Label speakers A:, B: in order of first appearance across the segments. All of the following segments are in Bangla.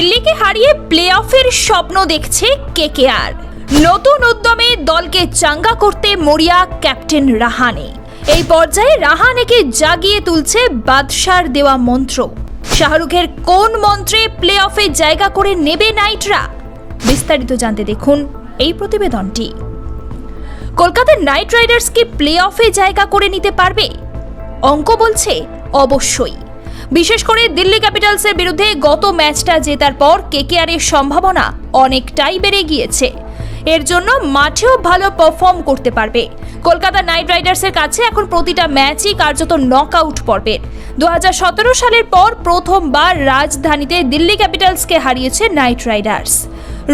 A: দিল্লিকে হারিয়ে প্লে অফের স্বপ্ন দেখছে কেকেআর। নতুন উদ্যমে দলকে চাঙ্গা করতে মরিয়া ক্যাপ্টেন রাহানে। এই পর্যায়ে রাহানেকে জাগিয়ে তুলছে বাদশার দেওয়া মন্ত্র। শাহরুখের কোন মন্ত্রে প্লে অফে জায়গা করে নেবে নাইটরা? বিস্তারিত জানতে দেখুন এই প্রতিবেদনটি। কলকাতার নাইট রাইডার্স কি প্লে অফে জায়গা করে নিতে পারবে? অঙ্ক বলছে, অবশ্যই। বিশেষ করে দিল্লি ক্যাপিটালসের বিরুদ্ধে গত ম্যাচটা জেতার পর কেকেআরের সম্ভাবনা অনেকটাই বেড়ে গিয়েছে। এর জন্য মাঠেও ভালো পারফর্ম করতে পারবে। কলকাতা নাইট রাইডার্সের কাছে এখন প্রতিটা ম্যাচই কার্যত নকআউট পর্বের। দু সালের পর প্রথমবার রাজধানীতে দিল্লি ক্যাপিটালসকে হারিয়েছে নাইট রাইডার্স।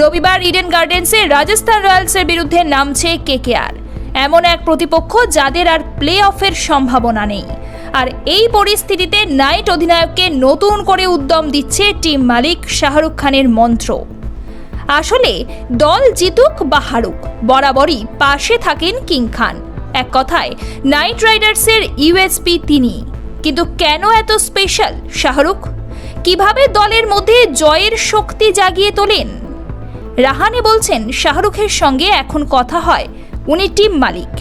A: রবিবার ইডেন গার্ডেন্সে রাজস্থান রয়্যালসের বিরুদ্ধে নামছে কেকেআর। এমন এক প্রতিপক্ষ যাদের আর প্লে অফের সম্ভাবনা নেই। আর এই পরিস্থিতিতে নাইট অধিনায়ককে নতুন করে উদ্যম দিচ্ছে টিম মালিক শাহরুখ খানের মন্ত্র। আসলে, দল জিতুক বা হারুক, বরাবরই পাশে থাকেন কিং খান। এক কথায়, নাইট রাইডার্সের ইউএসপি তিনি। কিন্তু কেন এত স্পেশাল, শাহরুখ? কীভাবে দলের মধ্যে জয়ের শক্তি জাগিয়ে তোলেন? রাহানে বলছেন, শাহরুখের সঙ্গে এখন কথা হয়, উনি টিম মালিক।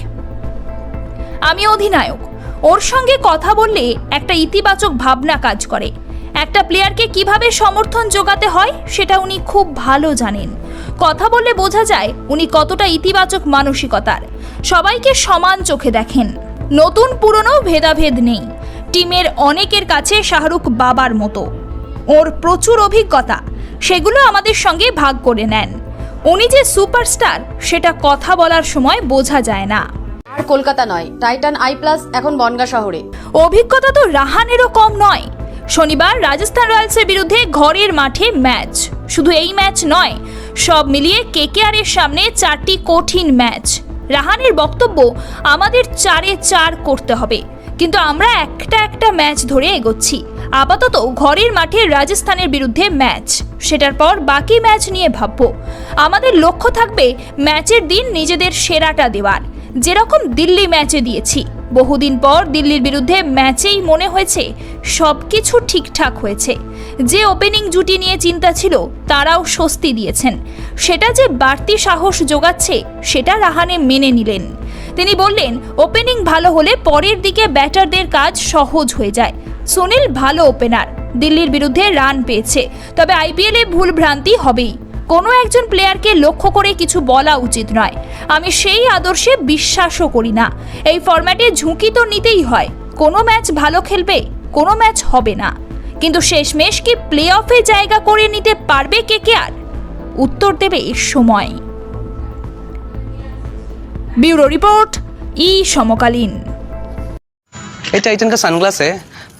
A: আমি অধিনায়ক ওর সঙ্গে কথা বললে একটা ইতিবাচক ভাবনা কাজ করে। একটা প্লেয়ারকে কীভাবে সমর্থন যোগাতে হয়, সেটা উনি খুব ভালো জানেন। কথা বললে বোঝা যায় উনি কতটা ইতিবাচক মানসিকতার। সবাইকে সমান চোখে দেখেন। নতুন, পুরনো ভেদাভেদ নেই। টিমের অনেকের কাছে শাহরুখ বাবার মতো। ওর প্রচুর অভিজ্ঞতা, সেগুলো আমাদের সঙ্গে ভাগ করে নেন। উনি যে সুপারস্টার সেটা কথা বলার সময় বোঝা যায় না।
B: আর কলকাতা নয়। টাইটান আই প্লাস এখন বনগা শহরে।
A: অভিজ্ঞতা তো রাহানেরও কম নয়। শনিবার রাজস্থান রয়্যালসের বিরুদ্ধে ঘরের মাঠে ম্যাচ। শুধু এই ম্যাচ নয়, সব মিলিয়ে কেকেআরের সামনে চারটি কঠিন ম্যাচ। রাহানের বক্তব্য, আমাদের চারে চার করতে হবে। কিন্তু আমরা একটা একটা ম্যাচ ধরে এগোচ্ছি। আপাতত ঘরের মাঠে রাজস্থানের বিরুদ্ধে ম্যাচ। সেটার পর বাকি ম্যাচ নিয়ে ভাববো। আমাদের লক্ষ্য থাকবে ম্যাচের দিন নিজেদের সেরাটা দেওয়ার। যেরকম দিল্লি ম্যাচে দিয়েছি। বহুদিন পর দিল্লির বিরুদ্ধে ম্যাচেই মনে হয়েছে সব কিছু ঠিকঠাক হয়েছে। যে ওপেনিং জুটি নিয়ে চিন্তা ছিল, তারাও স্বস্তি দিয়েছেন। সেটা যে বাড়তি সাহস যোগাচ্ছে, সেটা রাহানে মেনে নিলেন। তিনি বললেন ওপেনিং ভালো হলে পরের দিকে ব্যাটারদের কাজ সহজ হয়ে যায়। সুনীল ভালো ওপেনার দিল্লির বিরুদ্ধে রান পেয়েছে। তবে আইপিএলে ভুল ভ্রান্তি হবেই। কোনো একজন প্লেয়ারকে লক্ষ্য করে কিছু বলা উচিত নয় আমি সেই আদর্শে বিশ্বাসও করি না এই ফরম্যাটে ঝুঁকি তো নিতেই হয় কোনো ম্যাচ ভালো খেলবে কোনো ম্যাচ হবে না কিন্তু শেষমেশ কি প্লে অফে জায়গা করে নিতে পারবে কে কে আর উত্তর দেবে সময় ব্যুরো রিপোর্ট ই সমকালীন
C: ये टाइटन का सनग्लास है